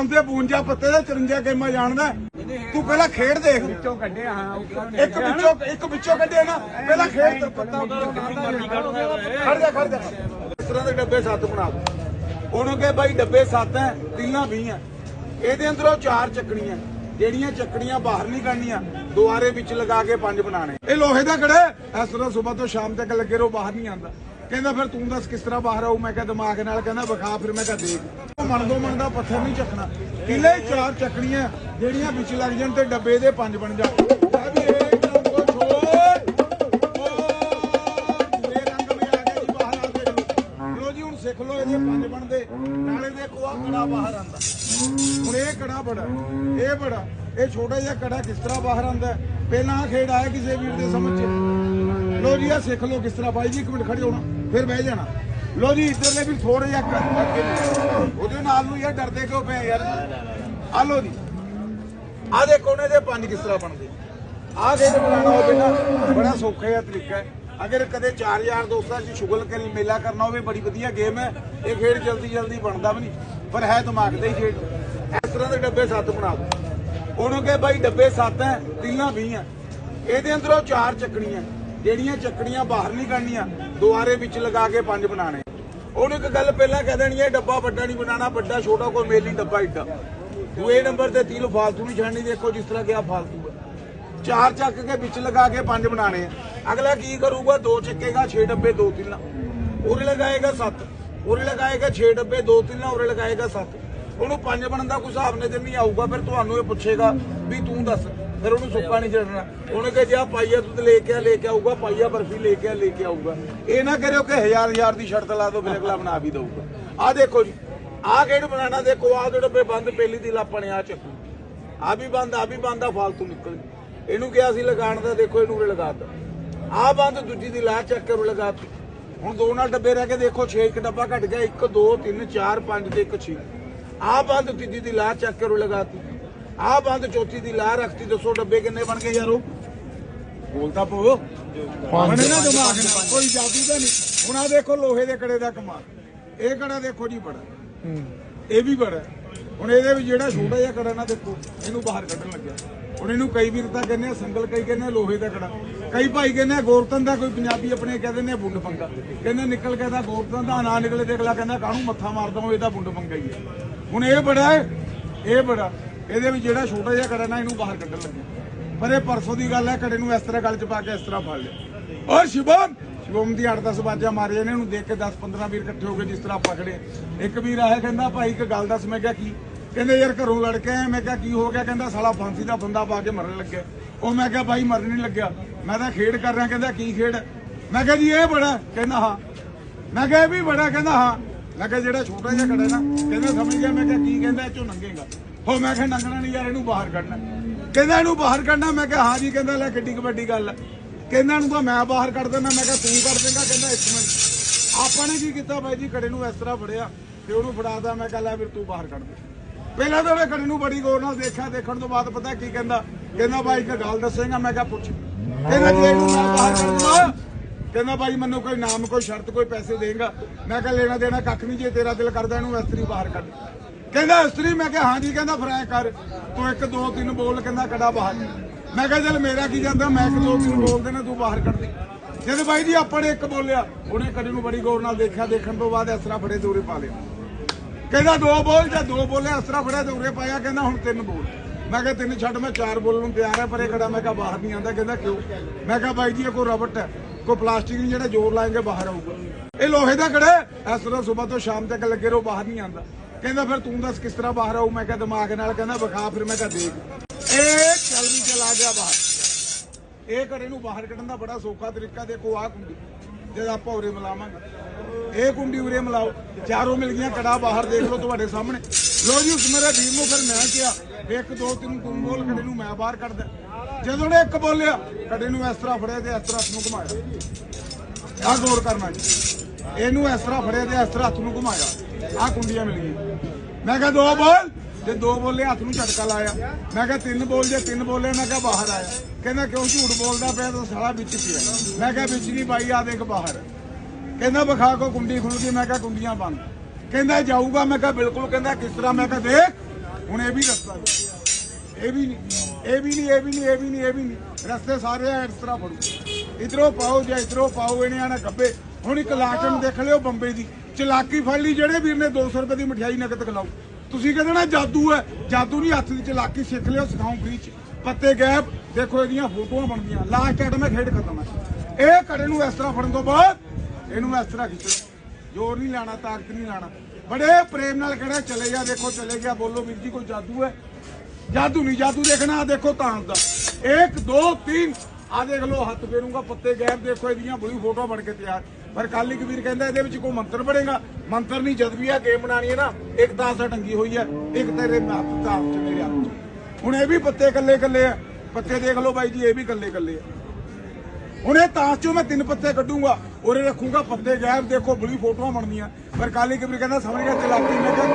5 ਤੇ 52 ਪੱਤੇ ਦੇ 54 ਗੇਮਾਂ ਜਾਣਦਾ? ਤੂੰ ਪਹਿਲਾਂ ਖੇਡ ਦੇਖ। ਵਿੱਚੋਂ ਕੱਢਿਆ ਹਾਂ ਉੱਪਰ ਇੱਕ ਵਿੱਚੋਂ ਇੱਕ ਵਿੱਚੋਂ ਕੱਢਿਆ ਨਾ ਪਹਿਲਾਂ ਖੇਡ ਤੇ ਪੱਤਾ ਖੜ ਜਾ ਖੜ ਜਾ। ਇਸ ਤਰ੍ਹਾਂ ਦੇ ਡੱਬੇ ਸੱਤ ਬਣਾ ਉਹਨੂੰ ਕਹੇ ਬਾਈ ਡੱਬੇ ਸੱਤ ਹੈ ਤਿੰਨਾਂ 20 ਹੈ। ਇਹਦੇ ਅੰਦਰੋਂ ਚਾਰ ਚੱਕਣੀਆਂ। ਜਿਹੜੀਆਂ ਚੱਕਣੀਆਂ ਬਾਹਰ ਨਹੀਂ ਕੱਢਣੀਆਂ ਦੁਆਰੇ ਵਿੱਚ ਲਗਾ ਕੇ ਪੰਜ ਬਣਾਣੇ ਇਹ ਲੋਹੇ ਦਾ ਕੜਾ। ਇਸ ਤਰ੍ਹਾਂ ਸਵੇਰ ਤੋਂ ਸ਼ਾਮ ਤੱਕ ਲੱਗੇ ਰਹੋ ਬਾਹਰ ਨਹੀਂ ਆਉਂਦਾ। ਕਹਿੰਦਾ ਫਿਰ ਤੂੰ ਦੱਸ ਕਿਸ ਤਰ੍ਹਾਂ ਬਾਹਰ ਆਊ? ਮੈਂ ਕਿਹਾ ਦਿਮਾਗ ਨਾਲ ਕਹਿੰਦਾ ਵਿਖਾ, ਫਿਰ ਮੈਂ ਕਿਹਾ ਦੇਖ। ਉਹ ਮਨ ਦੋ ਮਨ ਦਾ ਪੱਥਰ ਨਹੀਂ ਚੱਕਣਾ। ਕਿਲੇ ਚਾਰ ਚੱਕਣੀਆਂ, ਜਿਹੜੀਆਂ ਵਿੱਚ ਲੱਗ ਜਾਣ ਤੇ ਡੱਬੇ ਦੇ ਪੰਜ ਬਣ ਜਾਣ ਲੈ ਲੋ ਜੀ ਹੁਣ ਸਿੱਖ ਲਓ ਇਹਦੇ ਪੰਜ ਬਣਦੇ। ਨਾਲੇ ਦੇਖੋ ਆ ਕੜਾ ਬਾਹਰ ਆਂਦਾ ਹੁਣ ਇਹ ਕੜਾ ਬੜਾ, ਇਹ ਬੜਾ। ਇਹ ਛੋਟਾ ਜਿਹਾ ਕੜਾ ਕਿਸ ਤਰ੍ਹਾਂ ਬਾਹਰ ਆਂਦਾ ਪਹਿਲਾਂ ਖੇਡ ਆਇਆ ਕਿਸੇ ਵੀਰ ਦੇ ਸਮਝ ਚ? ਲੋ ਜੀ ਆ ਸਿੱਖ ਲਓ ਕਿਸ ਤਰ੍ਹਾਂ। ਬਾਈ ਜੀ, ਇੱਕ ਮਿੰਟ ਖੜੇ ਹੋਣਾ। ਫਿਰ ਬਹਿ ਜਾਣਾ। ਲੋ ਜੀ ਇੱਧਰਲੇ ਵੀ ਥੋੜੇ ਜਿਹਾ ਕਰ ਉਹਦੇ ਨਾਲ ਨੂੰ ਯਾਰ ਡਰਦੇ ਕਿਉਂ ਪਏ ਯਾਰ? ਆ ਲੋ ਜੀ। ਆ ਦੇਖੋ ਨੇ ਦੇ ਪੰਜ ਕਿਸ ਤਰ੍ਹਾਂ ਬਣਦੇ। ਆ ਖੇਡ ਬਣਾਉਣਾ ਹੋਵੇ ਨਾ ਬੜਾ ਸੌਖਾ ਜਿਹਾ ਤਰੀਕਾ ਹੈ। ਅਗਰ ਕਦੇ ਚਾਰ ਯਾਰ ਦੋਸਤਾਂ 'ਚ ਸ਼ੁਗਲ ਕਰੀ, ਮੇਲਾ ਕਰਨਾ ਹੋਵੇ, ਬੜੀ ਵਧੀਆ ਗੇਮ ਹੈ। ਇਹ ਖੇਡ ਜਲਦੀ ਜਲਦੀ ਬਣਦਾ ਵੀ ਨਹੀਂ। ਪਰ ਹੈ ਦਿਮਾਗ ਦਾ ਹੀ ਖੇਡ। ਇਸ ਤਰ੍ਹਾਂ ਦੇ ਡੱਬੇ ਸੱਤ ਬਣਾ ਦੋ। ਉਹਨੂੰ ਕਹੇ, ਬਾਈ, ਡੱਬੇ ਸੱਤ ਹੈ, ਤਿੰਨਾਂ 20 ਹੈ। ਇਹਦੇ ਅੰਦਰੋਂ ਚਾਰ ਚੱਕਣੀਆਂ ਜਿਹੜੀਆਂ ਚੱਕੜੀਆਂ ਬਾਹਰ ਨਹੀਂ ਕੱਢਣੀਆਂ, ਦੁਆਰੇ ਵਿੱਚ ਲਗਾ ਕੇ ਪੰਜ ਬਣਾਣੇ ਉਹਨੂੰ ਇੱਕ ਗੱਲ ਪਹਿਲਾਂ ਕਹਿ ਦੇਣੀ ਹੈ, ਡੱਬਾ ਵੱਡਾ ਨਹੀਂ ਬਣਾਉਣਾ, ਵੱਡਾ ਛੋਟਾ ਕੋਈ ਮੇਲੀ ਡੱਬਾ ਇੱਡਾ। ਦੂਏ ਨੰਬਰ ਤੇ ਤੀਲ ਫਾਲਤੂ ਨਹੀਂ ਛੱਡਣੀ, ਦੇਖੋ ਜਿਸ ਤਰ੍ਹਾਂ ਕਿ ਫਾਲਤੂ ਹੈ। ਚਾਰ ਚੱਕ ਕੇ ਵਿੱਚ ਲਗਾ ਕੇ ਪੰਜ ਬਣਾਣੇ ਆ। ਅਗਲਾ ਕੀ ਕਰੂਗਾ? ਦੋ ਚੱਕੇਗਾ 6 ਡੱਬੇ, ਦੋ ਤਿੰਨਾਂ। ਉਰੇ ਲਗਾਏਗਾ 7 ਉਰੇ ਲਗਾਏਗਾ 6 ਡੱਬੇ, ਦੋ ਤਿੰਨਾਂ, ਉਰੇ ਲਗਾਏਗਾ 7 ਉਹਨੂੰ ਪੰਜ ਬਣਨ ਦਾ ਕੋਈ ਹਿਸਾਬ ਨਹੀਂ ਨਹੀਂ ਆਊਗਾ, ਫਿਰ ਤੁਹਾਨੂੰ ਇਹ ਪੁੱਛੇਗਾ ਵੀ ਤੂੰ ਦੱਸ। ਫਿਰ ਉਹਨੂੰ ਸੁੱਕਾ ਨਹੀਂ ਛੱਡਣਾ। ਉਹਨੇ ਕਿਹਾ, ਜਾ ਪਾਈਆ ਦੁੱਧ ਲੈ ਕੇ ਆ, ਲੈ ਕੇ ਆਊਗਾ, ਪਾਈਆ ਬਰਫੀ ਲੈ ਕੇ ਆ, ਲੈ ਕੇ ਆਊਗਾ। ਇਹ ਨਾ ਕਰਿਓ ਕਿ ਹਜ਼ਾਰ ਹਜ਼ਾਰ ਦੀ ਸ਼ਰਤ ਲਾ ਦੋ ਫਿਰ ਅਗਲਾ ਬਣਾ ਵੀ ਦਊਗਾ। ਆਹ ਦੇਖੋ ਜੀ, ਆਹ ਕਿਹੜ ਬਣਾਣਾ, ਦੇਖੋ, ਆਹ ਦੇ ਡੱਬੇ ਬੰਦ ਪਹਿਲੀ ਦੀ ਲਾਪਣੇ ਆ ਚੱਕੂ ਆ ਵੀ ਬੰਦ ਆ ਵੀ ਬੰਦ ਆ ਫਾਲਤੂ ਨਿਕਲ ਇਹਨੂੰ ਕਿਹਾ ਸੀ ਲਗਾਉਣ ਦਾ, ਦੇਖੋ, ਇਹਨੂੰ ਉਰੇ ਲਗਾਤਾ ਆ ਬੰਦ ਦੂਜੀ ਦੀ ਲਾ ਚੱਕ ਕੇ ਲਗਾਤੀ ਹੁਣ ਦੋ ਨਾਲ ਡੱਬੇ ਰਹਿ ਕੇ ਦੇਖੋ 6 ਇੱਕ ਡੱਬਾ ਘਟ ਗਿਆ 1 2 3 4 5 ਤੇ 1 6 ਆ ਬੰਦ ਤੀਜੀ ਦੀ ਲਾ ਚੱਕ ਕੇ ਉਰੇ ਲਗਾਤੀ ਆ ਬੰਦ ਚੌਥੀ ਦੀ ਲਾ ਰੱਖਤੀ ਦੱਸੋ ਡੱਬੇ ਕਿੰਨੇ ਬਣ ਗਏ ਯਾਰੋ? ਬੋਲਤਾ ਪੋ ਬਣੇ ਨਾ ਦਿਮਾਗ ਨਾਲ ਕੋਈ ਜਾਦੂ ਤਾਂ ਨਹੀਂ। ਹੁਣ ਆ ਦੇਖੋ ਲੋਹੇ ਦੇ ਕੜੇ ਦਾ ਕਮਾਲ। ਇਹ ਕੜਾ ਦੇਖੋ ਜੀ ਬੜਾ। ਇਹ ਵੀ ਬੜਾ ਹੁਣ ਇਹਦੇ ਵਿੱਚ ਜਿਹੜਾ ਛੋਟਾ ਜਿਹਾ ਕੜਾ ਨਾ ਦੇਖੋ ਇਹਨੂੰ ਬਾਹਰ ਕੱਢਣ ਲੱਗਿਆ। ਹੁਣ ਇਹਨੂੰ ਕਈ ਵੀਰ ਤਾਂ ਕਹਿੰਦੇ ਆ ਸੰਗਲ ਕਈ ਕਹਿੰਦੇ ਆ ਲੋਹੇ ਦਾ ਕੜਾ। ਕਈ ਭਾਈ ਕਹਿੰਦੇ ਆ ਗੋਰਤਨ ਦਾ ਕੋਈ ਪੰਜਾਬੀ ਆਪਣੇ ਕਹਿੰਦੇ ਨੇ ਬੁੰਡ ਪੰਗਾ। ਕਹਿੰਦੇ ਨਿਕਲ ਕੇ ਤਾਂ ਗੋਰਤਨ ਦਾ ਨਾ ਨਿਕਲੇ ਤੇ ਅਗਲਾ ਕਹਿੰਦਾ ਕਾਹਨੂੰ ਮੱਥਾ ਮਾਰਦਾ ਹਾਂ ਇਹਦਾ ਬੁੰਡ ਪੰਗਾ ਹੀ ਹੈ। ਹੁਣ ਇਹ ਬੜਾ ਹੈ ਇਹ ਬੜਾ। ਇਹਦੇ ਵਿੱਚ ਜਿਹੜਾ ਛੋਟਾ ਜਿਹਾ ਕੜਾ ਨਾ ਇਹਨੂੰ ਬਾਹਰ ਕੱਢਣ ਲੱਗਿਆ ਪਰ ਇਹ ਪਰਸੋਂ ਦੀ ਗੱਲ ਹੈ, ਕੜੇ ਨੂੰ ਇਸ ਤਰ੍ਹਾਂ ਗੱਲ 'ਚ ਪਾ ਕੇ ਇਸ ਤਰ੍ਹਾਂ ਫੜ ਲਿਆ। ਔਰ ਸ਼ਿਵਮ! ਸ਼ਿਵਮ ਦੀ 8-10 ਬਾਜਾਂ ਮਾਰੀਆਂ ਨੇ ਇਹਨੂੰ ਦੇਖ ਕੇ 10-15 ਵੀਰ ਇਕੱਠੇ ਹੋ ਗਏ ਜਿਸ ਤਰ੍ਹਾਂ ਪਕੜੇ ਇੱਕ ਵੀਰ ਆਇਆ, ਕਹਿੰਦਾ, ਭਾਈ, ਇੱਕ ਗੱਲ ਦੱਸ। ਮੈਂ ਕਿਹਾ, ਕੀ? ਕਹਿੰਦੇ, ਯਾਰ, ਘਰੋਂ ਲੜ ਕੇ ਆਇਆ। ਮੈਂ ਕਿਹਾ, ਕੀ ਹੋ ਗਿਆ? ਕਹਿੰਦਾ, ਸਾਲਾ ਫਾਂਸੀ ਦਾ ਬੰਦਾ ਪਾ ਕੇ ਮਰਨ ਲੱਗਿਆ। ਉਹ ਮੈਂ ਕਿਹਾ, ਭਾਈ, ਮਰਨ ਨਹੀਂ ਲੱਗਿਆ। ਮੈਂ ਤਾਂ ਖੇਡ ਕਰ ਰਿਹਾ, ਕਹਿੰਦਾ, ਕੀ ਖੇਡ? ਮੈਂ ਕਿਹਾ, ਜੀ, ਇਹ ਬੜਾ। ਕਹਿੰਦਾ, ਹਾਂ। ਮੈਂ ਕਿਹਾ, ਇਹ ਵੀ ਬੜਾ। ਕਹਿੰਦਾ, ਹਾਂ। ਮੈਂ ਕਿਹਾ, ਜਿਹੜਾ ਛੋਟਾ ਜਿਹਾ ਕੜਾ ਨਾ, ਕਹਿੰਦਾ, ਸਮਝ ਗਿਆ। ਮੈਂ ਕਿਹਾ, ਕੀ? ਕਹਿੰਦਾ, ਇਹ ਚੋਂ ਨੰਗੇਗਾ। ਹੋ ਮੈਂ ਕਿਹਾ ਨੰਗਣਾ ਨਹੀਂ ਯਾਰ, ਇਹਨੂੰ ਬਾਹਰ ਕੱਢਣਾ। ਕਹਿੰਦਾ ਇਹਨੂੰ ਬਾਹਰ ਕੱਢਣਾ, ਮੈਂ ਕਿਹਾ ਹਾਂ ਜੀ, ਕਹਿੰਦਾ ਲੈ ਕਿੱਡੀ ਕੁ ਗੱਲ। ਹੈ ਕਹਿੰਦਾ ਇਹਨੂੰ ਤਾਂ ਮੈਂ ਬਾਹਰ ਕੱਢ ਦਿੰਦਾ, ਮੈਂ ਕਿਹਾ ਤੂੰ ਕੱਢ ਦੇਂਗਾ ਕਹਿੰਦਾ ਇੱਕ ਮਿੰਟ। ਆਪਾਂ ਨੇ ਕੀ ਕੀਤਾ ਬਾਈ ਜੀ, ਕੜੇ ਨੂੰ ਇਸ ਤਰ੍ਹਾਂ ਫੜਿਆ ਤੇ ਉਹਨੂੰ ਫੜਾਦਾ ਮੈਂ ਕਿਹਾ ਲੈ ਫਿਰ ਤੂੰ ਬਾਹਰ ਕੱਢ ਦੇ। ਪਹਿਲਾਂ ਤਾਂ ਉਹਨੇ ਕੜੇ ਨੂੰ ਬੜੀ ਗੌਰ ਨਾਲ ਦੇਖਿਆ, ਦੇਖਣ ਤੋਂ ਬਾਅਦ ਪਤਾ ਕੀ ਕਹਿੰਦਾ? ਕਹਿੰਦਾ ਬਾਈ, ਇੱਕ ਗੱਲ ਦੱਸੇਗਾ, ਮੈਂ ਕਿਹਾ ਪੁੱਛ। ਕਹਿੰਦਾ ਜੇ ਇਹਨੂੰ ਮੈਂ ਬਾਹਰ ਕੱਢ ਦਵਾਂ, ਕਹਿੰਦਾ ਭਾਈ ਮੈਨੂੰ ਕੋਈ ਨਾਮ, ਕੋਈ ਸ਼ਰਤ, ਕੋਈ ਪੈਸੇ ਦੇਗਾ। ਮੈਂ ਕਿਹਾ ਲੈਣਾ ਦੇਣਾ ਕੱਖ ਨਹੀਂ ਜੇ ਤੇਰਾ ਦਿਲ ਕਰਦਾ ਇਹਨੂੰ ਇਸਤਰੀ ਬਾਹਰ ਕੱਢ। ਕਹਿੰਦਾ ਇਸਤਰੀ, ਮੈਂ ਕਿਹਾ, ਹਾਂਜੀ, ਕਹਿੰਦਾ, ਫਿਰ ਕਰ, ਤੂੰ ਇੱਕ, ਦੋ, ਤਿੰਨ ਬੋਲ ਕਹਿੰਦਾ, ਕੜਾ ਬਾਹਰ। ਮੈਂ ਕਿਹਾ, ਚੱਲ ਮੇਰਾ ਕੀ ਜਾਂਦਾ, ਮੈਂ ਇੱਕ, ਦੋ, ਤਿੰਨ ਬੋਲ ਦੇਣਾ ਤੂੰ ਬਾਹਰ ਕੱਢ ਦੇ। ਜਦ ਬਾਈ ਜੀ ਆਪਾਂ ਨੇ ਇੱਕ ਬੋਲਿਆ, ਉਹਨੇ ਕੜੇ ਨੂੰ ਬੜੀ ਗੌਰ ਨਾਲ ਦੇਖਿਆ, ਦੇਖਣ ਤੋਂ ਬਾਅਦ ਇਸ ਤਰ੍ਹਾਂ ਫੜੇ ਦੂਰੇ ਪਾ ਲਿਆ। ਕਹਿੰਦਾ, ਦੋ ਬੋਲ, ਜਾਂ ਦੋ ਬੋਲੇ ਇਸ ਤਰ੍ਹਾਂ ਫੜਿਆ ਤੇ ਪਾਇਆ, ਕਹਿੰਦਾ, ਹੁਣ ਤਿੰਨ ਬੋਲ। ਮੈਂ ਕਿਹਾ, ਤਿੰਨ ਛੱਡ, ਮੈਂ ਚਾਰ ਬੋਲਣ ਨੂੰ ਤਿਆਰ ਹੈ ਪਰ ਇਹ ਖੜਾ ਮੈਂ ਕਿਹਾ, ਬਾਹਰ ਨਹੀਂ ਆਂਦਾ ਕਹਿੰਦਾ, ਕਿਉਂ? ਮੈਂ ਕਿਹਾ, ਬਾਈ ਜੀ, ਇਹ ਕੋਈ ਰਬਟ ਹੈ, ਕੋਈ ਪਲਾਸਟਿਕ ਨਹੀਂ, ਜਿਹੜਾ ਜ਼ੋਰ ਲਾਏਗੇ, ਬਾਹਰ ਆਊਗਾ। ਇਹ ਲੋਹੇ ਦਾ ਖੜਾ ਇਸ ਤਰ੍ਹਾਂ ਸਵੇਰ ਤੋਂ ਸ਼ਾਮ ਤੱਕ ਲੱਗੇ ਰਹੋ, ਬਾਹਰ ਨਹੀਂ ਆਂਦਾ ਕਹਿੰਦਾ ਫਿਰ ਤੂੰ ਦੱਸ ਕਿਸ ਤਰ੍ਹਾਂ ਬਾਹਰ ਆਊ? ਮੈਂ ਕਿਹਾ ਦਿਮਾਗ ਨਾਲ ਕਹਿੰਦਾ ਵਿਖਾ, ਫਿਰ ਮੈਂ ਕਿਹਾ ਦੇਖ। ਇਹ ਚੱਲ ਵੀ ਚਲਾ ਗਿਆ ਬਾਹਰ। ਇਹ ਘੜੇ ਨੂੰ ਬਾਹਰ ਕੱਢਣ ਦਾ ਬੜਾ ਸੌਖਾ ਤਰੀਕਾ ਦੇਖੋ, ਆਹ ਕੁੰਡੀ। ਜਦ ਆਪਾਂ ਉਰੇ ਮਿਲਾਵਾਂਗੇ। ਇਹ ਕੁੰਡੀ ਉਰੇ ਮਿਲਾਓ। ਚਾਰੋਂ ਮਿਲ ਗਈਆਂ, ਕੜਾ ਬਾਹਰ ਦੇਖ ਲਓ ਤੁਹਾਡੇ ਸਾਹਮਣੇ। ਲੋ ਜੀ, ਉਸ ਮੇਰੇ ਵੀਰ ਨੂੰ ਫਿਰ ਮੈਂ ਕਿਹਾ ਇੱਕ, ਦੋ, ਤਿੰਨ, ਤੂੰ ਬੋਲ, ਕੜੇ ਨੂੰ ਮੈਂ ਬਾਹਰ ਕੱਢਦਾ। ਜਦੋਂ ਨੇ ਇੱਕ ਬੋਲਿਆ, ਕੜੇ ਨੂੰ ਇਸ ਤਰ੍ਹਾਂ ਫੜਿਆ ਤੇ ਇਸ ਤਰ੍ਹਾਂ ਹੱਥ ਨੂੰ ਘੁਮਾਇਆ। ਆਹ ਗੌਰ ਕਰਨਾ ਜੀ। ਇਹਨੂੰ ਇਸ ਤਰ੍ਹਾਂ ਫੜਿਆ ਤੇ ਇਸ ਤਰ੍ਹਾਂ ਹੱਥ ਨੂੰ ਘੁਮਾਇਆ। ਆਹ ਕੁੰਡੀਆਂ ਮਿਲ ਗਈਆਂ ਮੈਂ ਕਿਹਾ, ਦੋ ਬੋਲ। ਜੇ ਦੋ ਬੋਲੇ ਹੱਥ ਨੂੰ ਝਟਕਾ ਲਾਇਆ। ਮੈਂ ਕਿਹਾ, ਤਿੰਨ ਬੋਲ ਜੇ ਤਿੰਨ ਬੋਲੇ, ਮੈਂ ਕਿਹਾ ਬਾਹਰ ਆਇਆ। ਕਹਿੰਦਾ, ਕਿਉਂ ਝੂਠ ਬੋਲਦਾ ਪਿਆ? ਤਾਂ ਸਾਲਾ ਵਿੱਚ ਪਿਆ ਮੈਂ ਕਿਹਾ, ਵਿੱਚ ਨਹੀਂ ਬਾਈ ਆ ਦੇਖ ਬਾਹਰ। ਕਹਿੰਦਾ, ਵਿਖਾ ਕੋ ਕੁੰਡੀ ਖੁੱਲ ਗਈ ਮੈਂ ਕਿਹਾ ਕੁੰਡੀਆਂ ਬੰਦ। ਕਹਿੰਦਾ, ਜਾਊਗਾ। ਮੈਂ ਕਿਹਾ, ਬਿਲਕੁਲ। ਕਹਿੰਦਾ, ਕਿਸ ਤਰ੍ਹਾਂ? ਮੈਂ ਕਿਹਾ, ਦੇਖ, ਹੁਣ ਇਹ ਵੀ ਰਸਤਾ ਇਹ ਵੀ ਨਹੀਂ, ਇਹ ਵੀ ਨਹੀਂ, ਇਹ ਵੀ ਨਹੀਂ, ਇਹ ਵੀ ਨਹੀਂ, ਇਹ ਵੀ ਨਹੀਂ। ਰਸਤੇ ਸਾਰੇ ਇਸ ਤਰ੍ਹਾਂ ਫੜੂ। ਇਧਰੋਂ ਪਾਓ ਜਾਂ ਇਧਰੋਂ ਪਾਓ, ਇਹਨੇ ਆਣਾ ਗੱਬੇ। ਹੁਣ ਇੱਕ ਲਾਟਮ ਦੇਖ ਲਿਓ ਬੰਬੇ ਦੀ। ਚਲਾਕੀ ਫੜ ਲਈ, ਜਿਹੜੇ ਵੀਰ ਨੇ 200 ਰੁਪਏ ਦੀ ਮਠਿਆਈ ਨਗਦ ਖਿਲਾਓ। ਤੁਸੀਂ ਕਹਿੰਦੇ ਨਾ ਜਾਦੂ ਹੈ, ਜਾਦੂ ਨਹੀਂ, ਹੱਥ ਦੀ ਚਲਾਕੀ ਸਿੱਖ ਲਿਓ ਸਿਖਾਉਂ ਫ੍ਰੀ ਚ। ਪੱਤੇ ਗੈਪ ਦੇਖੋ ਇਹਦੀਆਂ ਫੋਟੋਆਂ ਬਣਦੀਆਂ। ਲਾਸਟ ਆਈਟਮ ਹੈ, ਖੇਡ ਖਤਮ ਹੈ। ਇਹ ਕੜੇ ਨੂੰ ਇਸ ਤਰ੍ਹਾਂ ਫੜਨ ਤੋਂ ਬਾਅਦ ਇਹਨੂੰ ਇਸ ਤਰ੍ਹਾਂ ਖਿੱਚੋ। ਜ਼ੋਰ ਨਹੀਂ ਲਾਣਾ, ਤਾਕਤ ਨਹੀਂ ਲਾਣਾ। ਬੜੇ ਪ੍ਰੇਮ ਨਾਲ ਕਿਹੜਾ ਚਲੇ ਗਿਆ ਦੇਖੋ, ਚਲੇ ਗਿਆ, ਬੋਲੋ, ਵੀਰ ਜੀ, ਕੋਈ ਜਾਦੂ ਹੈ? ਜਾਦੂ ਨਹੀਂ, ਜਾਦੂ ਦੇਖਣਾ, ਆਹ ਦੇਖੋ ਤਾਂ ਦਾ 1 2 3 ਆ ਦੇਖ ਲਓ, ਹੱਥ ਫੇਰੂੰਗਾ, ਪੱਤੇ ਗੈਪ ਦੇਖੋ, ਇਹਦੀਆਂ ਬੜੀ ਫੋਟੋ ਬਣ ਕੇ ਤਿਆਰ। ਪਰ ਕਾਲੀ ਕਬੀਰ ਕਹਿੰਦਾ ਇਹਦੇ ਵਿੱਚ ਕੋਈ ਮੰਤਰ ਬਣੇਗਾ। ਮੰਤਰ ਨਹੀਂ, ਜਦ ਵੀ ਆ ਗੇਮ ਬਣਾਣੀ ਹੈ ਨਾ, ਇੱਕ ਤਾਸਾ ਟੰਗੀ ਹੋਈ ਹੈ, ਇੱਕ ਤੇਰੇ ਹੱਥ ਦਾ ਚ ਮੇਰੇ ਹੱਥ ਚ। ਹੁਣ ਇਹ ਵੀ ਪੱਤੇ ਕੱਲੇ ਕੱਲੇ ਆ। ਪੱਤੇ ਦੇਖ ਲਓ ਬਾਈ ਜੀ, ਇਹ ਵੀ ਕੱਲੇ ਕੱਲੇ ਆ। ਹੁਣ ਇਹ ਤਾਸ਼ ਚੋਂ ਮੈਂ ਤਿੰਨ ਪੱਤੇ ਕੱਢੂੰਗਾ, ਉਰੇ ਰੱਖੂੰਗਾ ਪੱਤੇ ਗੈਰ ਦੇਖੋ ਬੜੀ ਫੋਟੋਆਂ ਬਣਦੀਆਂ ਪਰ ਕਾਲੀ ਕਬੀਰ ਕਹਿੰਦਾ, ਸਮਝ ਗਿਆ ਚਲਾਕੀ ਮੈਂ ਕਿਹਾ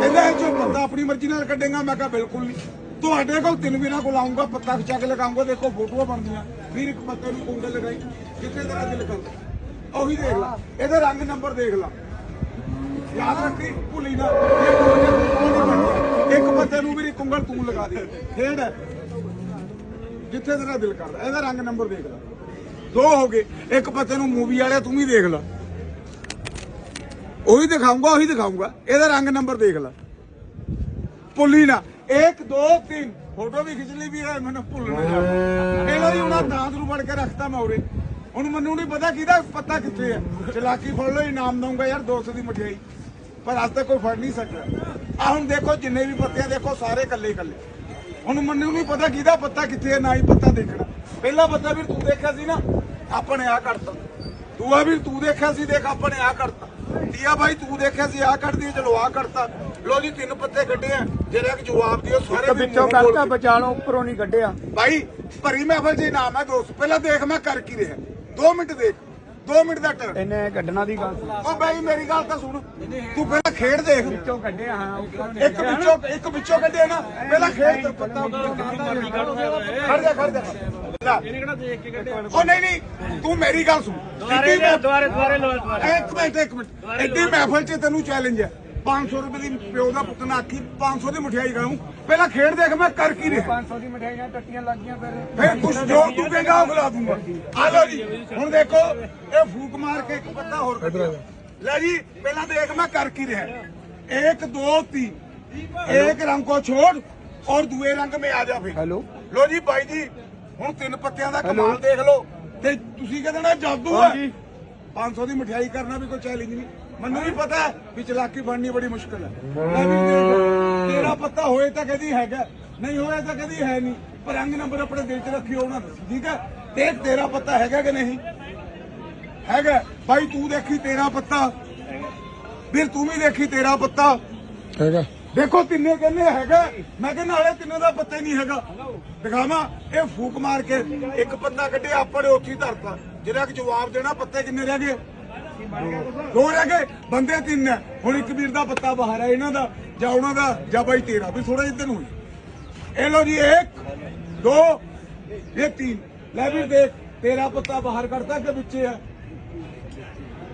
ਕਹਿੰਦਾ, ਇਹ ਚੋਂ ਪੱਤਾ ਆਪਣੀ ਮਰਜ਼ੀ ਨਾਲ ਕੱਢੇਗਾ। ਮੈਂ ਕਿਹਾ, ਬਿਲਕੁਲ ਨਹੀਂ। ਤੁਹਾਡੇ ਕੋਲ ਤਿੰਨ ਵੀਰਾਂ ਕੋਲ ਆਉਂਗਾ ਪੱਤਾ ਖਿਚਾ ਕੇ ਲਗਾਉਂਗਾ ਦੇਖੋ ਫੋਟੋਆਂ ਬਣਦੀਆਂ। ਫਿਰ ਇੱਕ ਪੱਤੇ ਨੂੰ ਕੁੰਡਲ ਲਗਾਈ। ਕਿੰਨੇ ਤਰ੍ਹਾਂ ਦਿਲ ਕਰਦਾ? ਉਹੀ ਦੇਖ ਲਾ। ਇਹਦਾ ਰੰਗ ਨੰਬਰ ਦੇਖ ਲਾ। ਯਾਦ ਰੱਖੀ ਭੁੱਲੀ ਨਾ। ਇੱਕ ਪੱਤੇ ਨੂੰ ਵੀ ਇੱਕ ਤੂੰ ਲਗਾ ਦੇ। ਖੇਡ ਜਿੱਥੇ ਤੇਰਾ ਦਿਲ ਕਰਦਾ। ਇਹਦਾ ਰੰਗ ਨੰਬਰ ਦੇਖ ਲੈ। ਦੋ ਹੋ ਗਏ। ਇੱਕ ਪੱਤੇ ਨੂੰ ਮੂਵੀ ਵਾਲਿਆ ਤੂੰ ਵੀ ਦੇਖ ਲੈ। ਉਹੀ ਦਿਖਾਉਂਗਾ ਉਹੀ ਦਿਖਾਉਂਗਾ ਇਹਦਾ ਰੰਗ ਨੰਬਰ ਦੇਖ ਲੈ। ਭੁੱਲੀ ਨਾ। 1 2 3 ਫੋਟੋ ਵੀ ਖਿੱਚ ਲਈ ਵੀ ਹੈ ਮੈਨੂੰ ਭੁੱਲਣਾ। ਜਾਵੇ ਇਹ ਲੋ ਜੀ ਉਹਨਾਂ ਦਾਂਤ ਨੂੰ ਫੜ ਕੇ ਰੱਖਤਾ ਮੈਂ ਉਰੇ ਹੁਣ ਮੈਨੂੰ ਨਹੀਂ ਪਤਾ ਕਿਹਦਾ ਪਤਾ ਕਿੱਥੇ ਹੈ ਚਲਾਕੀ ਫੜ ਲਓ ਇਨਾਮ ਦਊਂਗਾ ਯਾਰ 200 ਦੀ ਮਠਿਆਈ। ਪਰ ਅੱਜ ਤੱਕ ਕੋਈ ਫੜ ਨਹੀਂ ਸਕਿਆ। ਆ ਹੁਣ ਦੇਖੋ ਜਿੰਨੇ ਵੀ ਪੱਤੇ ਦੇਖੋ ਸਾਰੇ ਕੱਲੇ ਕੱਲੇ ਹੁਣ ਮੈਨੂੰ ਨਹੀਂ ਪਤਾ ਕਿਹਦਾ ਪੱਤਾ ਕਿੱਥੇ ਹੈ ਨਾ ਹੀ ਪੱਤਾ ਦੇਖਣਾ। ਪਹਿਲਾ ਪੱਤਾ ਵੀ ਤੂੰ ਦੇਖਿਆ ਸੀ ਨਾ ਆਪਣੇ ਆ ਕੱਢਤਾ। ਦੂਆ ਵੀ ਤੂੰ ਦੇਖਿਆ ਸੀ ਦੇਖ ਆਪਣੇ ਆ ਕੱਢਤਾ। ਤੀਆ ਭਾਈ ਤੂੰ ਦੇਖਿਆ ਸੀ ਆ ਕੱਢ ਚਲੋ ਆ ਕੱਢਤਾ। ਲੋ ਜੀ ਤਿੰਨ ਪੱਤੇ ਕੱਢੇ ਆ ਜਿਹੜਾ ਕਿ ਜਵਾਬ ਦਿਓ ਸਾਰੇ ਵਿੱਚੋਂ ਕੱਢਤਾ ਕੇ। ਬਚਾਲੋ ਉੱਪਰੋਂ ਨਹੀਂ ਕੱਢਿਆ। ਭਾਈ ਭਰੀ ਮਹਿਫਲ ਜੀ ਨਾਮ ਹੈ ਦੋਸਤ। ਪਹਿਲਾਂ ਦੇਖ ਮੈਂ ਕਰ ਕੀ ਰਿਹਾ। 2 ਮਿੰਟ ਦੇਖ 2 ਮਿੰਟ ਦਾ ਟਰ ਇਹਨੇ ਕੱਢਣਾ ਦੀ ਗੱਲ ਉਹ ਭਾਈ ਮੇਰੀ ਗੱਲ ਤਾਂ ਸੁਣ। ਤੂੰ ਪਹਿਲਾਂ ਖੇਡ ਦੇਖ। ਵਿੱਚੋਂ ਕੱਢਿਆ ਹਾਂ ਇੱਕ ਵਿੱਚੋਂ ਇੱਕ ਵਿੱਚੋਂ ਕੱਢੇ ਨਾ ਪਹਿਲਾਂ ਖੇਡ ਤੇ ਪੱਤਾ ਖੜ ਜਾ ਖੜ ਜਾ। ਲੈ। ਉਹ ਨਹੀਂ ਨਹੀਂ ਤੂੰ ਮੇਰੀ ਗੱਲ ਸੁਣ। ਦੁਆਰੇ ਲੋ ਦੁਆਰੇ ਇੱਕ ਮਿੰਟ ਇੱਕ ਮਿੰਟ। ਐਡੀ ਮਹਿਫਲ 'ਚ ਤੈਨੂੰ ਚੈਲੰਜ ਹੈ। 500 ਰੁਪਏ ਦੀ ਪਿਓ ਦਾ ਪੁੱਤ ਨਾ ਆਖੀ 500 ਦੀ ਮਠਿਆਈ ਖਾਉਂ ਪਹਿਲਾਂ ਖੇਡ ਦੇਖ ਮੈਂ ਕਰ ਕੀ ਰਿਹਾ? 500 ਦੀ ਮਠਿਆਈਆਂ ਟੱਟੀਆਂ ਲੱਗੀਆਂ ਫਿਰ। ਫਿਰ ਕੁਛ ਜੋ ਤੂੰ ਕਹੇਗਾ ਉਹ ਖਿਲਾ ਦੂੰਗਾ। ਆ ਲੋ ਜੀ ਹੁਣ ਦੇਖੋ ਇਹ ਫੂਕ ਮਾਰ ਕੇ ਇੱਕ ਪੱਤਾ ਹੋਰ ਲੈ ਜੀ ਪਹਿਲਾਂ ਦੇਖ ਮੈਂ ਕਰ ਕੀ ਰਿਹਾ? 1 2 3 ਇੱਕ ਰੰਗ ਕੋ ਛੋੜ ਔਰ ਦੂਏ ਰੰਗ ਮੇ ਆ ਜਾ ਫਿਰ। ਹੈਲੋ? ਲੋ ਜੀ ਬਾਈ ਜੀ ਹੁਣ ਤਿੰਨ ਪੱਤਿਆਂ ਦਾ ਕਮਾਲ ਦੇਖ ਲੋ ਤੇ ਤੁਸੀਂ ਕਹਿੰਦੇ ਨਾ ਜਾਦੂ ਹੈ 500 ਦੀ ਮਠਿਆਈ ਕਰਨਾ ਵੀ ਕੋਈ ਚੈਲੰਜ ਨਹੀਂ। ਮੈਨੂੰ ਵੀ ਪਤਾ ਵੀ ਚਲਾਕੀ ਬਣਨੀ ਬੜੀ ਮੁਸ਼ਕਲ ਹੈ। ਲੈ ਵੀ ਦੇਖ, ਤੇਰਾ ਪੱਤਾ ਹੋਏ ਤਾਂ ਕਦੀ ਹੈਗਾ ਨਹੀਂ ਹੋਇਆ ਤਾਂ ਕਦੀ ਹੈ ਨਹੀਂ। ਪਰ ਰੰਗ ਨੰਬਰ ਆਪਣੇ ਦਿਲ 'ਚ ਰੱਖਿਓ ਉਹਨਾਂ ਦਾ ਠੀਕ ਹੈ? ਦੇਖ ਤੇਰਾ ਪੱਤਾ ਹੈਗਾ ਕਿ ਨਹੀਂ? ਹੈਗਾ। ਬਾਈ ਤੂੰ ਦੇਖੀ ਤੇਰਾ ਪੱਤਾ। ਫਿਰ ਤੂੰ ਵੀ ਦੇਖੀ ਤੇਰਾ ਪੱਤਾ। ਹੈਗਾ। ਦੇਖੋ ਤਿੰਨੇ ਕਹਿੰਦੇ ਹੈਗਾ। ਮੈਂ ਕਹਿੰਦਾ ਹਲੇ ਤਿੰਨੇ ਦਾ ਪੱਤਾ ਹੀ ਨਹੀਂ ਹੈਗਾ। ਦਿਖਾਵਾਂ ਇਹ ਫੂਕ ਮਾਰ ਕੇ ਇੱਕ ਪੱਤਾ ਕੱਢਿਆ ਆਪਣੇ ਉੱਥੇ ਹੀ ਧਰਤਾ। ਜਿਹੜਾ ਕਿ ਜਵਾਬ ਦੇਣਾ ਪੱਤੇ ਕਿੰਨੇ ਰਹਿ ਗਏ? ਦੋ ਰਹਿ ਗਏ ਬੰਦੇ ਤਿੰਨ ਹੈ ਹੁਣ ਇੱਕ ਵੀਰ ਦਾ ਪੱਤਾ ਬਾਹਰ ਹੈ ਇਹਨਾਂ ਦਾ ਜਾਂ ਉਹਨਾਂ ਦਾ ਜਾਂ ਬਾਈ ਤੇਰਾ ਵੀ ਥੋੜਾ ਜਿਹਾ ਨੂੰ ਇਹ ਲੋ ਜੀ ਇੱਕ ਦੋ ਇਹ ਤਿੰਨ। ਲੈ ਵੀਰ ਦੇਖ ਤੇਰਾ ਪੱਤਾ ਬਾਹਰ ਕੱਢਤਾ ਕਿ ਵਿੱਚੇ ਹੈ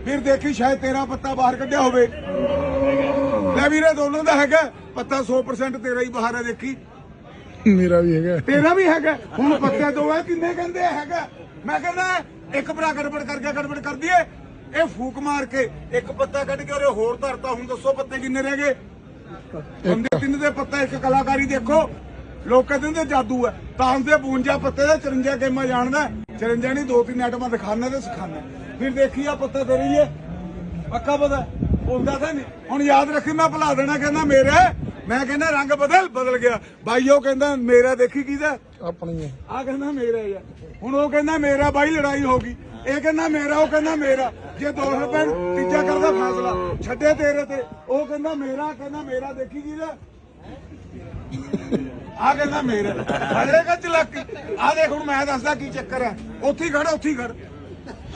ਫਿਰ ਦੇਖੀ ਸ਼ਾਇਦ ਤੇਰਾ ਪੱਤਾ ਬਾਹਰ ਕੱਢਿਆ ਹੋਵੇ। ਲੈ ਵੀਰੇ ਦੋਨੋਂ ਦਾ ਹੈਗਾ ਪੱਤਾ 100% ਤੇਰਾ ਹੀ ਬਾਹਰ ਹੈ ਦੇਖੀ। ਮੇਰਾ ਵੀ ਹੈਗਾ। ਤੇਰਾ ਵੀ ਹੈਗਾ। ਹੁਣ ਪੱਤੇ ਦੋ ਹੈ ਕਿੰਨੇ ਕਹਿੰਦੇ ਹੈਗਾ? ਮੈਂ ਕਹਿੰਦਾ ਇੱਕ ਭਰਾ ਗੜਬੜ ਕਰਕੇ ਗੜਬੜ ਕਰ ਦਈਏ ਇਹ ਫੂਕ ਮਾਰ ਕੇ ਇੱਕ ਪੱਤਾ ਕੱਢ ਕੇ ਉਹਰੇ ਹੋਰ ਧਰਤਾ ਹੁਣ ਦੱਸੋ ਪੱਤੇ ਕਿੰਨੇ ਰਹਿ ਗਏ? ਬੰਦੇ ਤਿੰਨ ਦੇ ਪੱਤਾ ਇੱਕ ਕਲਾਕਾਰੀ ਦੇਖੋ। ਲੋਕ ਕਹਿੰਦੇ ਹੁੰਦੇ ਜਾਦੂ ਹੈ। ਤਾਂ ਦੇ 52 ਪੱਤੇ ਦੇ 54 ਗੇਮਾਂ ਜਾਣਦਾ 54 ਨਹੀਂ ਦੋ ਤਿੰਨ ਆਈਟਮਾਂ ਦਿਖਾਣਾ ਤੇ ਸਿਖਾਣਾ ਫਿਰ ਦੇਖੀ ਆ ਪੱਤਾ ਤੇਰੀ ਹੈ ਪੱਕਾ ਪਤਾ ਬੋਲਦਾ ਤਾਂ ਨਹੀਂ। ਹੁਣ ਯਾਦ ਰੱਖੀ ਮੈਂ ਭੁਲਾ ਦੇਣਾ ਕਹਿੰਦਾ ਮੇਰਾ ਮੈਂ ਕਹਿੰਦਾ ਰੰਗ ਬਦਲ ਬਦਲ ਗਿਆ। ਬਾਈ ਉਹ ਕਹਿੰਦਾ ਮੇਰਾ ਦੇਖੀ ਕਿਹਦਾ? ਆਪਣੀ ਆ ਕਹਿੰਦਾ ਮੇਰਾ ਆ ਹੁਣ ਉਹ ਕਹਿੰਦਾ ਮੇਰਾ ਬਾਈ ਲੜਾਈ ਹੋ ਗਈ। ਇਹ ਕਹਿੰਦਾ ਮੇਰਾ, ਉਹ ਕਹਿੰਦਾ ਮੇਰਾ। ਜੇ ਦੋ ਰੁਪਏ ਤੀਜਾ ਕਰਦਾ ਫੈਸਲਾ, ਛੱਡੇ ਤੇਰੇ ਤੇ। ਉਹ ਕਹਿੰਦਾ ਮੇਰਾ ਕਹਿੰਦਾ ਮੇਰਾ, ਦੇਖੀ ਕਿਹਦਾ ਆ ਕਹਿੰਦਾ ਮੇਰਾ। ਹਰੇਗਾ ਚਲਾਕੀ। ਆ ਦੇਖ, ਹੁਣ ਮੈਂ ਦੱਸਦਾ ਕੀ ਚੱਕਰ ਹੈ। ਉੱਥੇ ਹੀ ਖੜ, ਉੱਥੇ ਹੀ ਖੜ।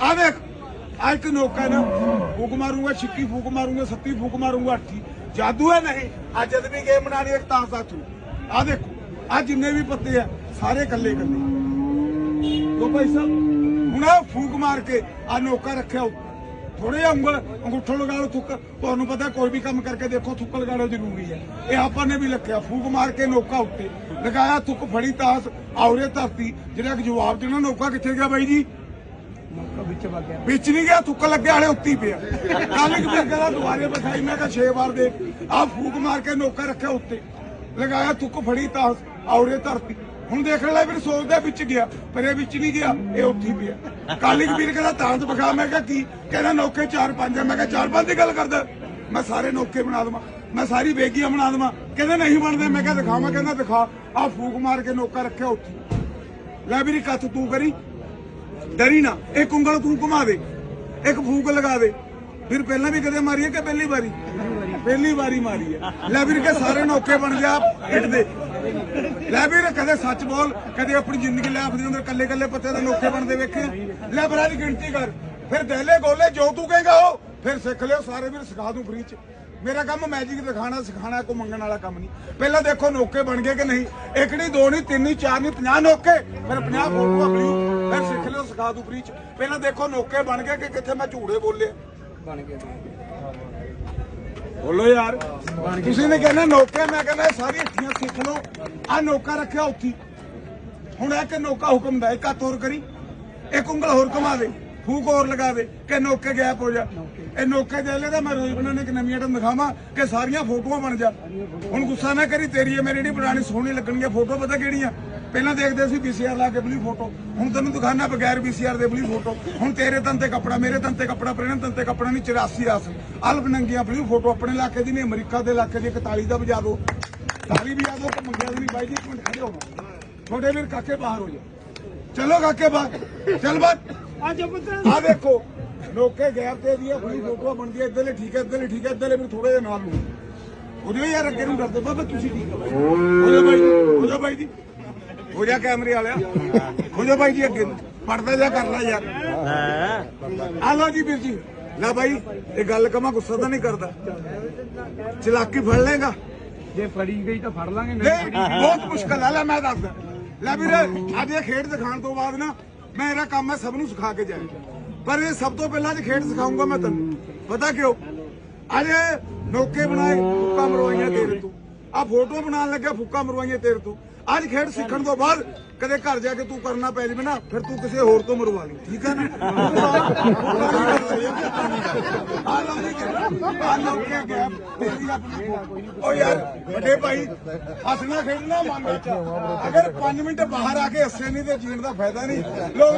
ਆ ਦੇਖ, ਆ ਇੱਕ ਨੋਕਾ ਨਾ। ਫੂਕ ਮਾਰੂੰਗਾ, ਛਿੱਕੀ ਫੂਕ ਮਾਰੂੰਗਾ, ਸੱਤੀ ਫੂਕ ਮਾਰੂੰਗਾ, ਅੱਠੀ। ਜਾਦੂ ਹੈ ਨਹੀਂ। ਅੱਜ ਜਦ ਵੀ ਗੇਮ ਬਣਾਣੀ ਇੱਕ ਤਾਂ ਸਾਥੂ ਆ ਦੇਖੋ, ਆ ਜਿੰਨੇ ਵੀ ਪੱਤੇ ਆ, ਸਾਰੇ ਇਕੱਲੇ ਇਕੱਲੇ। ਲੋ ਭਾਈ ਸਾਹਿਬ। ਹੁਣ ਆ ਫੂਕ ਮਾਰ ਕੇ ਆ ਨੋਕਾ ਰੱਖਿਆ ਥੋੜੇ ਜਿਹਾ ਉਂਗਲ ਅੰਗੂਠੋ ਲਗਾ ਲਓ ਥੁੱਕ। ਤੁਹਾਨੂੰ ਪਤਾ ਕੋਈ ਵੀ ਕੰਮ ਕਰਕੇ ਦੇਖੋ ਥੁੱਕ ਲਗਾਣਾ ਜ਼ਰੂਰੀ ਹੈ। ਇਹ ਆਪਾਂ ਨੇ ਵੀ ਲੱਗਿਆ ਫੂਕ ਮਾਰ ਕੇ ਨੋਕਾ ਉੱਤੇ। ਲਗਾਇਆ ਥੁੱਕ ਫੜੀ ਤਾਸ ਆਉਰੇ ਧਰਤੀ। ਜਿਹੜਾ ਜਵਾਬ ਦੇਣਾ ਨੋਕਾ ਕਿੱਥੇ ਗਿਆ ਬਾਈ ਜੀ? ਵਿੱਚ ਨਹੀਂ ਗਿਆ ਥੁੱਕ ਲੱਗਿਆ ਹਲੇ ਉੱਤੀ ਪਿਆ। ਕੱਲ ਇੱਕ ਫਿਰ ਕਹਿੰਦਾ ਦੁਬਾਰੇ ਬਖਾਈ ਮੈਂ ਕਿਹਾ 6 ਵਾਰ ਦੇ ਆ ਫੂਕ ਮਾਰ ਕੇ ਨੋਕਾ ਰੱਖਿਆ ਉੱਤੇ। ਲਗਾਇਆ ਥੁੱਕ ਫੜੀ ਤਾਸ ਆਉਰੇ ਧਰਤੀ। ਹੁਣ ਦੇਖਣ ਲੈ ਫਿਰ ਸੋਚਦਾ ਵਿੱਚ ਗਿਆ, ਪਰ ਇਹ ਵਿੱਚ ਨਹੀਂ ਗਿਆ, ਇਹ ਉੱਠੀ ਪਿਆ। ਕੱਲ ਇੱਕ ਵੀਰ ਕਹਿੰਦਾ ਤਾਂਤ ਬਖਾ ਮੈਂ ਕਿਹਾ ਕੀ? ਕਹਿੰਦਾ ਨੋਕੇ 4-5 ਆ। ਮੈਂ ਕਿਹਾ 4-5 ਦੀ ਗੱਲ ਕਰਦਾ। ਮੈਂ ਸਾਰੇ ਨੋਕੇ ਬਣਾ ਦਵਾਂ, ਮੈਂ ਸਾਰੀ ਵੇਗੀਆਂ ਬਣਾ ਦਵਾਂ। ਕਹਿੰਦਾ ਨਹੀਂ ਬਣਦੇ, ਮੈਂ ਕਿਹਾ ਦਿਖਾ ਕਹਿੰਦਾ ਦਿਖਾ। ਆ ਫੂਕ ਮਾਰ ਕੇ ਨੌਕਾ ਰੱਖਿਆ ਉੱਥੇ। ਲੈ ਵੀਰੀ ਕੱਥ ਤੂੰ ਕਰੀ। ਡਰੀ ਨਾ, ਇੱਕ ਉਂਗਲ ਤੂੰ ਘੁਮਾ ਦੇ, ਇੱਕ ਫੂਕ ਲਗਾ ਦੇ। ਫਿਰ ਪਹਿਲਾਂ ਵੀ ਕਦੇ ਮਾਰੀ ਹੈ ਕਿ ਪਹਿਲੀ ਵਾਰੀ? ਪਹਿਲੀ ਵਾਰੀ ਮਾਰੀ ਹੈ। ਲੈ ਵੀਰ ਕੇ ਸਾਰੇ ਨੌਕੇ ਬਣ ਗਿਆ ਇੱਟ ਦੇ। ਲੈ ਵੀਰ ਕਦੇ ਸੱਚ ਬੋਲ, ਕਦੇ ਆਪਣੀ ਜ਼ਿੰਦਗੀ ਲੈ ਆਪਦੇ ਅੰਦਰ ਕੱਲੇ ਕੱਲੇ ਪੱਤੇ ਦੇ ਨੌਕੇ ਬਣਦੇ ਵੇਖੇ। ਲੈ ਬਰਾਦੀ ਗਿਣਤੀ ਕਰ। ਫਿਰ ਦਹਿਲੇ ਗੋਲੇ ਜੋ ਤੂੰ ਕਹੇਗਾ ਉਹ, ਫਿਰ ਸਿੱਖ ਲਿਓ ਸਾਰੇ ਵੀਰ, ਸਿਖਾ ਦੂੰ ਫ੍ਰੀ ਚ। ਮੇਰਾ ਕੰਮ ਮੈਜਿਕ ਦਿਖਾਣਾ, ਸਿਖਾਣਾ ਕੋ ਮੰਗਣ ਵਾਲਾ ਕੰਮ ਨਹੀਂ। ਪਹਿਲਾਂ ਦੇਖੋ ਨੌਕੇ ਬਣ ਗਏ ਕਿ ਨਹੀਂ? ਇੱਕ ਨਹੀਂ, ਦੋ ਨਹੀਂ, ਤਿੰਨ ਨਹੀਂ, ਚਾਰ ਨਹੀਂ 50 ਨੌਕੇ ਫਿਰ 50 ਫੋਟੋਆਂ ਬਣੀ ਫਿਰ ਸਿੱਖ ਲਿਓ, ਸਿਖਾ ਦੂ ਫ੍ਰੀ ਚ। ਪਹਿਲਾਂ ਦੇਖੋ ਨੌਕੇ ਬਣ ਗਏ ਕਿ ਕਿੱਥੇ ਮੈਂ ਝੂੜੇ ਬੋਲੇ। ਬਣ ਗਿਆ ਬੋਲੋ ਯਾਰ। ਤੁਸੀਂ ਨੇ ਕਹਿੰਦੇ ਨੌਕੇ ਮੈਂ ਕਹਿੰਦਾ ਇਹ ਸਾਰੀ ਹੱਥੀਆਂ ਸਿੱਖ ਲਓ। ਆ ਨੌਕਾ ਰੱਖਿਆ ਉੱਥੀ। ਹੁਣ ਇਹ ਕਿ ਨੌਕਾ ਹੁਕਮ ਦਾ, ਇੱਕ ਹੱਥ ਹੋਰ ਕਰੀ, ਇੱਕ ਉਂਗਲ ਹੋਰ ਘੁਮਾ ਦੇ ਫੂਕ ਹੋਰ ਲਗਾ ਦੇ ਕਿ ਨੌਕੇ ਗੈਪ ਹੋ ਜਾ। ਇਹ ਨੌਕੇ ਦੇ ਲੈ ਤਾਂ ਮੈਂ ਰੋਜ਼ ਬਣਾਉਣੇ ਇੱਕ ਨਵੀਂ ਆਈਟਮ ਦਿਖਾਵਾਂ, ਕਿ ਸਾਰੀਆਂ ਫੋਟੋਆਂ ਬਣ ਜਾ। ਹੁਣ ਗੁੱਸਾ ਨਾ ਕਰੀ, ਤੇਰੀ ਹੈ ਮੇਰੀ ਜਿਹੜੀ ਬਣਾਣੀ ਸੋਹਣੀ ਲੱਗਣਗੀਆਂ ਫੋਟੋ ਪਤਾ ਕਿਹੜੀਆਂ? ਪਹਿਲਾਂ ਦੇਖਦੇ ਸੀ ਵੀਸੀਆਰ ਲਾ ਕੇ ਬਲੀ ਫੋਟੋ ਹੁਣ ਤੈਨੂੰ ਦਿਖਾਣਾ ਬਗੈਰ ਵੀਸੀਆਰ ਦੇ ਬਲੀ ਫੋਟੋ ਹੁਣ ਤੇਰੇ ਤਨ ਤੇ ਕੱਪੜਾ ਮੇਰੇ ਤਨ ਤੇ ਕੱਪੜਾ ਪ੍ਰੇਣ ਤਨ ਤੇ ਕੱਪੜਾ ਨਹੀਂ 84 ਆਸ। ਅਲਬ ਨੰਗੀਆਂ ਬਲੀ ਫੋਟੋ ਆਪਣੇ ਇਲਾਕੇ ਦੀ ਨਹੀਂ ਅਮਰੀਕਾ ਦੇ ਇਲਾਕੇ ਦੀ 41 ਦਾ ਵਜਾ ਦਿਓ ਤਾਲੀ ਵੀ ਆ ਦੋ ਕਿ ਮੰਗਿਆ ਨਹੀਂ ਬਾਈ ਜੀ ਇੱਕ ਮਿੰਟ ਖੜੇ ਹੋ। ਛੋਟੇ ਵੀਰ ਕਾਕੇ ਬਾਹਰ ਹੋ ਜਾ। ਚਲੋ ਕਾਕੇ ਬਾਹਰ। ਚੱਲ ਬਾਹਰ। ਅੱਜ ਪੁੱਤ ਆ ਦੇਖੋ ਲੋਕੇ ਗੈਰ ਤੇ ਦੀ ਆਪਣੀ ਫੋਟੋ ਬਣਦੀ ਹੈ ਇੱਧਰਲੇ ਠੀਕ ਹੈ ਇੱਧਰਲੇ ਠੀਕ ਹੈ ਇੱਧਰਲੇ ਵੀ ਥੋੜੇ ਜਿਹਾ ਨਾਲ ਨੂੰ। ਉਹਦੇ ਯਾਰ ਅੱਗੇ ਨੂੰ ਡਰਦੇ। ਬਾਬਾ ਤੁਸੀਂ ਠੀਕ ਹੋ। ਜਾ ਬਾਈ ਜਾ ਬਾਈ ਜੀ। ਹੋ ਜਾ ਕੈਮਰੇ ਵਾਲਿਆ। ਹੋ ਜਾ ਬਾਈ ਜੀ ਅੱਗੇ। ਪੜਦਾ ਜਾ ਕਰ ਲੈ ਯਾਰ ਆ ਲਓ ਜੀ ਵੀਰ ਜੀ। ਲੈ ਬਾਈ ਇਹ ਗੱਲ ਕਮਾ ਗੁੱਸਾ ਤਾਂ ਨਹੀਂ ਕਰਦਾ। ਚਲਾਕੀ ਫੜ ਲੇਗਾ ਜੇ ਫੜੀ ਗਈ ਤਾਂ ਫੜ ਲਾਂਗੇ ਨਹੀਂ ਬਹੁਤ ਮੁਸ਼ਕਲ ਹੈ ਲੈ ਮੈਂ ਦੱਸਦਾ। ਲੈ ਵੀਰੇ ਅੱਜ ਇਹ ਖੇਡ ਦਿਖਾਉਣ ਤੋਂ ਬਾਅਦ ਨਾ ਮੇਰਾ ਕੰਮ ਹੈ ਸਭ ਨੂੰ ਸਿਖਾ ਕੇ ਜਾਏ। ਪਰ ਇਹ ਸਭ ਤੋਂ ਪਹਿਲਾਂ ਅੱਜ ਖੇਡ ਸਿਖਾਉਂਗਾ ਮੈਂ ਤੈਨੂੰ। ਪਤਾ ਕਿਉਂ? ਅੱਜ ਨੋਕੇ ਬਣਾਏ ਫੁੱਕਾ ਮਰਵਾਈਆਂ ਤੇਰੇ ਤੋਂ। ਆ ਫੋਟੋ ਬਣਾਉਣ ਲੱਗਿਆ ਫੁੱਕਾ ਮਰਵਾਈਆਂ ਤੇਰੇ ਤੋਂ। ਅੱਜ ਖੇਡ ਸਿੱਖਣ ਤੋਂ ਬਾਅਦ ਕਦੇ ਘਰ ਜਾ ਕੇ ਤੂੰ ਕਰਨਾ ਪੈ ਜਾਵੇ ਨਾ, ਫਿਰ ਤੂੰ ਕਿਸੇ ਹੋਰ ਤੋਂ ਮਰਵਾ ਲਈ, ਠੀਕ ਹੈ ਨਾ? ਆ ਲਓ ਜੀ ਆ ਨੋਕੇ ਗਿਆ ਤੇਰੀ ਆਪਣੀ ਓ ਯਾਰ, ਵੱਡੇ ਭਾਈ, ਹੱਸਣਾ ਖੇਡਣਾ ਮਨ ਵਿੱਚ। ਅਗਰ 5 ਮਿੰਟ ਬਾਹਰ ਆ ਕੇ ਹੱਸੇ ਨਹੀਂ ਤੇ ਜੀਣ ਦਾ ਫਾਇਦਾ ਨਹੀਂ। ਲੋਕ